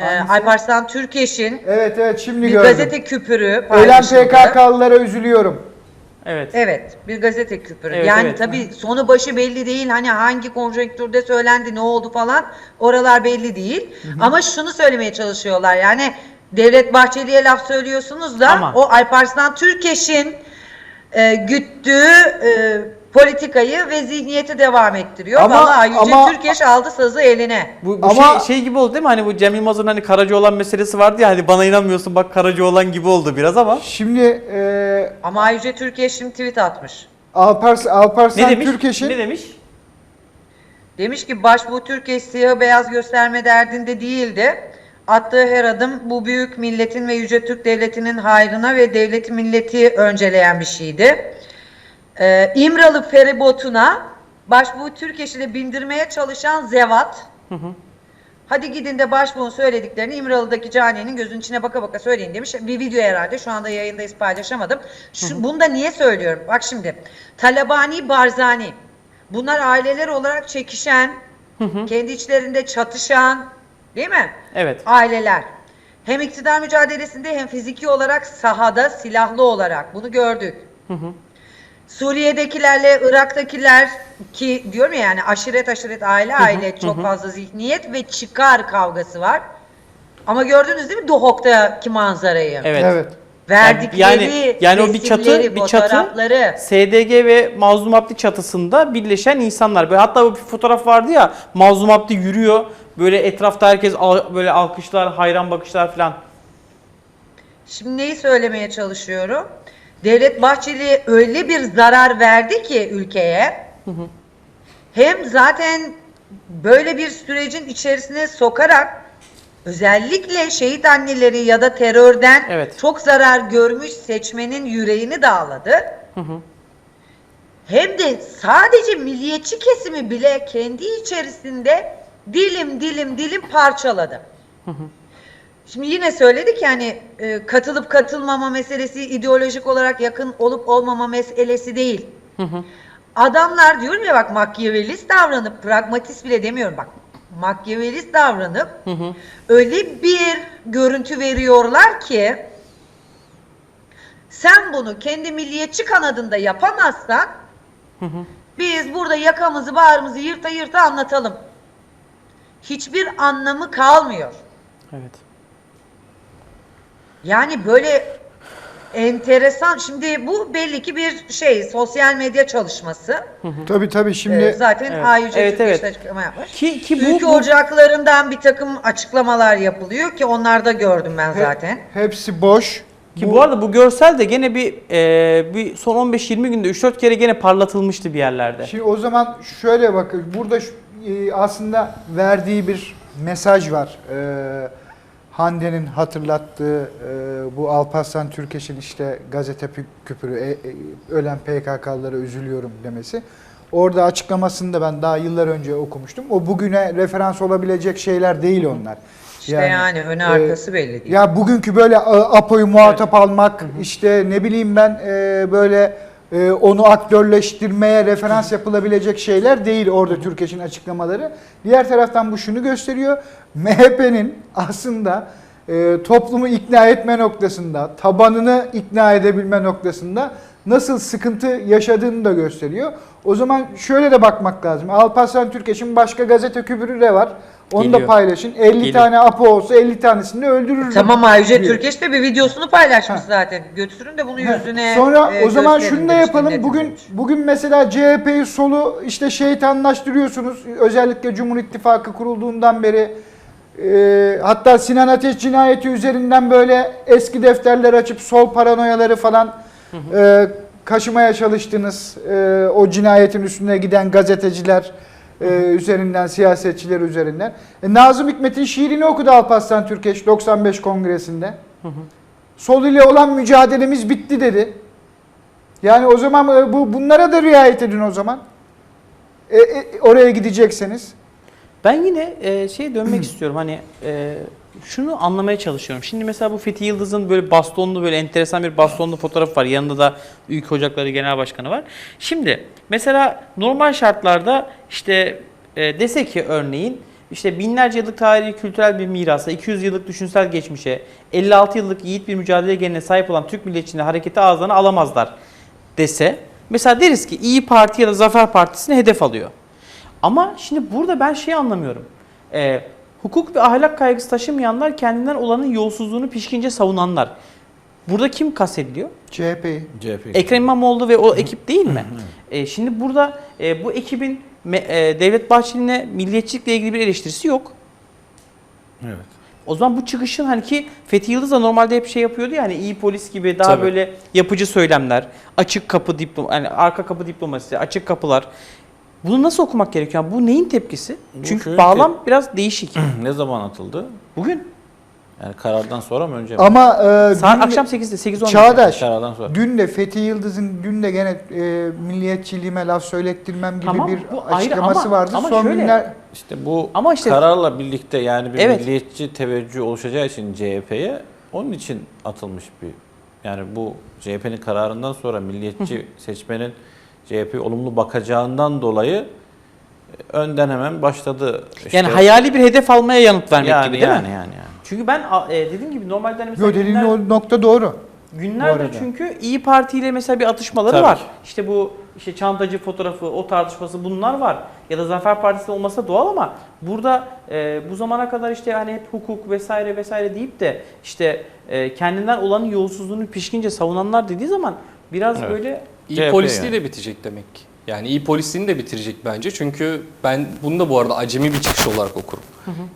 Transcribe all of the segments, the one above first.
Ee, Hangisi? Alparslan Türkeş'in Evet evet şimdi bir gördüm. gazete küpürü Ölen paylaşıldı. PKK'lılara üzülüyorum. Evet. Evet, bir gazete küpürü. Evet, yani evet. tabii sonu başı belli değil. Hani hangi konjonktürde söylendi, ne oldu falan. Oralar belli değil. Ama şunu söylemeye çalışıyorlar. Yani Devlet Bahçeli'ye laf söylüyorsunuz da Ama- o Alparslan Türkeş'in e, güttüğü e, politikayı ve zihniyeti devam ettiriyor. Ama- Vallahi Yüce ama- Türkeş aldı sazı eline. Bu, bu Ama- şey, şey gibi oldu değil mi? Hani bu Cem Yılmaz'ın hani Karacaoğlan meselesi vardı ya hani bana inanmıyorsun bak Karacaoğlan gibi oldu biraz ama. Şimdi e, Ama Yüce Türkeş şimdi tweet atmış. Alpars, Ne Alparslan demiş? Türkeş'in Ne demiş? Demiş ki başbuğ Türkiye siyahı beyaz gösterme derdinde değildi. Attığı her adım bu büyük milletin ve Yüce Türk Devleti'nin hayrına ve devleti milleti önceleyen bir şeydi. Ee, İmralı feribotuna başbuğ Türkeş'i de bindirmeye çalışan zevat. Hadi gidin de başbuğun söylediklerini İmralı'daki caniyenin gözünün içine baka baka söyleyin demiş. Bir video herhalde şu anda yayındayız paylaşamadım. Şu, bunu da niye söylüyorum? Bak şimdi Talabani Barzani bunlar aileler olarak çekişen, kendi içlerinde çatışan değil mi? Evet. Aileler. Hem iktidar mücadelesinde hem fiziki olarak sahada silahlı olarak bunu gördük. Suriye'dekilerle Irak'takiler ki diyorum ya yani aşiret aşiret aile aile çok fazla zihniyet ve çıkar kavgası var. Ama gördünüz değil mi Duhok'taki manzarayı? Evet. evet. Verdikleri Yani yani o bir çatı bir çatı. SDG ve Mazlum Abdi çatısında birleşen insanlar. Böyle hatta bir fotoğraf vardı ya Mazlum Abdi yürüyor. Böyle etrafta herkes al- böyle alkışlar, hayran bakışlar falan. Şimdi neyi söylemeye çalışıyorum? Devlet Bahçeli öyle bir zarar verdi ki ülkeye. Hem zaten böyle bir sürecin içerisine sokarak özellikle şehit anneleri ya da terörden Evet. çok zarar görmüş seçmenin yüreğini dağladı. Hem de sadece milliyetçi kesimi bile kendi içerisinde dilim dilim dilim parçaladı. Şimdi yine söyledik yani e, katılıp katılmama meselesi ideolojik olarak yakın olup olmama meselesi değil. Adamlar diyorum ya bak makyavelist davranıp pragmatist bile demiyorum bak makyavelist davranıp öyle bir görüntü veriyorlar ki sen bunu kendi milliyetçi kanadında yapamazsan biz burada yakamızı bağrımızı yırta yırta anlatalım. Hiçbir anlamı kalmıyor. Evet. Yani böyle enteresan. Şimdi bu belli ki bir şey sosyal medya çalışması. Tabii tabii şimdi Ee, zaten Evet. AYÜCE Evet, Türkiye evet. açıklama yapmış. Ki ki bu, Ülke bu ocaklarından bir takım açıklamalar yapılıyor ki onlarda gördüm ben he- zaten. hepsi boş. ki bu, arada bu görsel de gene bir e, bir son 15-20 günde 3-4 kere gene parlatılmıştı bir yerlerde. Şimdi o zaman şöyle bakın burada şu- e, aslında verdiği bir mesaj var. Ee, Hande'nin hatırlattığı e, bu Alparslan Türkeş'in işte gazete pü- küpürü e, e, ölen PKK'lılara üzülüyorum demesi. Orada açıklamasını da ben daha yıllar önce okumuştum. O bugüne referans olabilecek şeyler değil onlar. İşte yani, önü e, arkası belli değil. Ya bugünkü böyle a- APO'yu muhatap almak, işte ne bileyim ben e, böyle e, onu aktörleştirmeye referans yapılabilecek şeyler değil orada Türkeş'in açıklamaları. Diğer taraftan bu şunu gösteriyor. MHP'nin aslında e, toplumu ikna etme noktasında, tabanını ikna edebilme noktasında nasıl sıkıntı yaşadığını da gösteriyor. O zaman şöyle de bakmak lazım. Alparslan Türkeş'in başka gazete kübürü de var. Onu da Geliyor. paylaşın. 50 Geliyor. tane APO olsa 50 tanesini de öldürürüm. Tamam diyor. Türkeş de bir videosunu paylaşmış Ha. zaten. Götürün de bunu yüzüne Sonra e, o zaman şunu da yapalım. Bugün demiş. bugün mesela CHP'yi solu işte şeytanlaştırıyorsunuz. Özellikle Cumhur İttifakı kurulduğundan beri e, hatta Sinan Ateş cinayeti üzerinden böyle eski defterler açıp sol paranoyaları falan e, kaşımaya çalıştınız. E, o cinayetin üstüne giden gazeteciler e, üzerinden, siyasetçiler üzerinden. E, Nazım Hikmet'in şiirini okudu Alparslan Türkeş 95 kongresinde. Sol ile olan mücadelemiz bitti dedi. Yani o zaman e, bu bunlara da riayet edin o zaman. E, e, oraya gidecekseniz. Ben yine e, şeye dönmek istiyorum hani e, şunu anlamaya çalışıyorum. Şimdi mesela bu Fethi Yıldız'ın böyle bastonlu böyle enteresan bir bastonlu fotoğrafı var. Yanında da Ülke Ocakları Genel Başkanı var. Şimdi mesela normal şartlarda işte e, dese ki örneğin işte binlerce yıllık tarihi kültürel bir mirasa, 200 yıllık düşünsel geçmişe, 56 yıllık yiğit bir mücadele geleneğine sahip olan Türk milliyetçiliğini hareketi ağızlarına alamazlar dese, mesela deriz ki İyi Parti ya da Zafer Partisi'ni hedef alıyor. Ama şimdi burada ben şey anlamıyorum. Ee, hukuk ve ahlak kaygısı taşımayanlar kendinden olanın yolsuzluğunu pişkince savunanlar. Burada kim kastediliyor? CHP'yi. CHP. Ekrem İmamoğlu ve o ekip değil mi? E, şimdi burada e, bu ekibin me- e, Devlet Bahçeli'ne milliyetçilikle ilgili bir eleştirisi yok. Evet. O zaman bu çıkışın hani ki Fethi Yıldız da normalde hep şey yapıyordu ya hani iyi polis gibi daha Tabii. böyle yapıcı söylemler, açık kapı diploma, yani arka kapı diplomasisi, açık kapılar. Bunu nasıl okumak gerekiyor? Yani bu neyin tepkisi? Bu Çünkü bağlam biraz değişik. ne zaman atıldı? Bugün Yani karardan sonra mı önce mi? Ama e, saat dün- akşam 8'de 8 Çağdaş, Karardan sonra. dün de Fethi Yıldız'ın dün de gene e, milliyetçiliğime laf söylettirmem gibi Tamam, bir bu ayrı açıklaması ama- vardı. ama Son şöyle- günler İşte bu Ama işte- kararla birlikte yani bir Evet. milliyetçi teveccüh oluşacağı için CHP'ye onun için atılmış bir yani bu CHP'nin kararından sonra milliyetçi seçmenin CHP olumlu bakacağından dolayı e, önden hemen başladı. İşte, Yani hayali bir hedef almaya yanıt vermek yani, gibi değil yani, mi? yani yani. Çünkü ben e, dediğim gibi normalde hani mesela Yo dediğin günler- nokta doğru. Günlerdir çünkü İyi Parti ile mesela bir atışmaları Tabii. var. İşte bu işte çantacı fotoğrafı, o tartışması bunlar var. Ya da Zafer Partisi olması da doğal ama burada e, bu zamana kadar işte hani hep hukuk vesaire vesaire deyip de işte e, kendinden olanın yolsuzluğunu pişkince savunanlar dediği zaman biraz Evet. böyle İyi CHP polisliği yani. de bitecek demek ki. Yani iyi polisliğini de bitirecek bence. Çünkü ben bunu da bu arada acemi bir çıkış olarak okurum.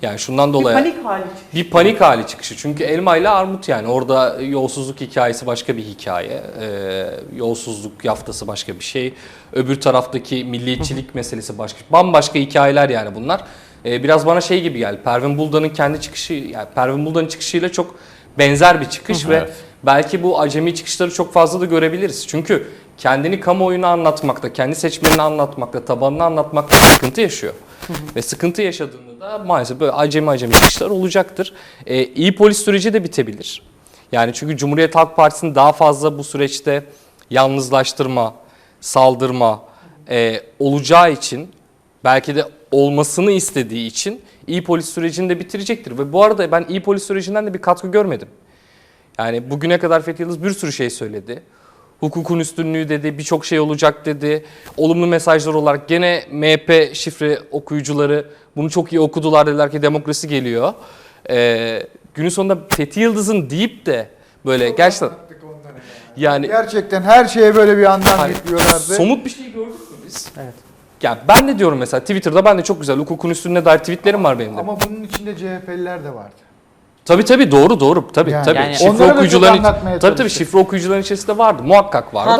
Yani şundan bir dolayı panik hali çıkıyor. bir panik hali çıkışı. Çünkü elma ile armut yani. Orada yolsuzluk hikayesi başka bir hikaye. Ee, yolsuzluk yaftası başka bir şey. Öbür taraftaki milliyetçilik meselesi başka. Bambaşka hikayeler yani bunlar. Ee, biraz bana şey gibi geldi. Pervin Buldan'ın kendi çıkışı, yani Pervin Buldan'ın çıkışıyla çok benzer bir çıkış ve Evet. Belki bu acemi çıkışları çok fazla da görebiliriz. Çünkü kendini kamuoyuna anlatmakta, kendi seçmenini anlatmakta, tabanını anlatmakta sıkıntı yaşıyor. Ve sıkıntı yaşadığında da maalesef böyle acemi acemi çıkışlar olacaktır. Ee, iyi polis süreci de bitebilir. Yani çünkü Cumhuriyet Halk Partisi'ni daha fazla bu süreçte yalnızlaştırma, saldırma e, olacağı için belki de olmasını istediği için iyi polis sürecini de bitirecektir. Ve bu arada ben iyi polis sürecinden de bir katkı görmedim. Yani bugüne kadar Fethi Yıldız bir sürü şey söyledi. Hukukun üstünlüğü dedi, birçok şey olacak dedi. Olumlu mesajlar olarak gene MHP şifre okuyucuları bunu çok iyi okudular dediler ki demokrasi geliyor. Ee, günün sonunda Fethi Yıldız'ın deyip de böyle gerçekten yani Gerçekten her şeye böyle bir anlam Hani getiriyorlardı. somut bir şey gördük mü biz? Evet. Yani ben de diyorum mesela Twitter'da ben de çok güzel hukukun üstünlüğüne dair tweetlerim var benim de. Ama bunun içinde CHP'liler de vardı. Tabii tabii doğru doğru tabii Yani- tabii. Yani- şifre Onlara da çok okuyucuların anlatmaya tabii tabii çalıştık. şifre okuyucuların içerisinde vardı. Muhakkak vardı.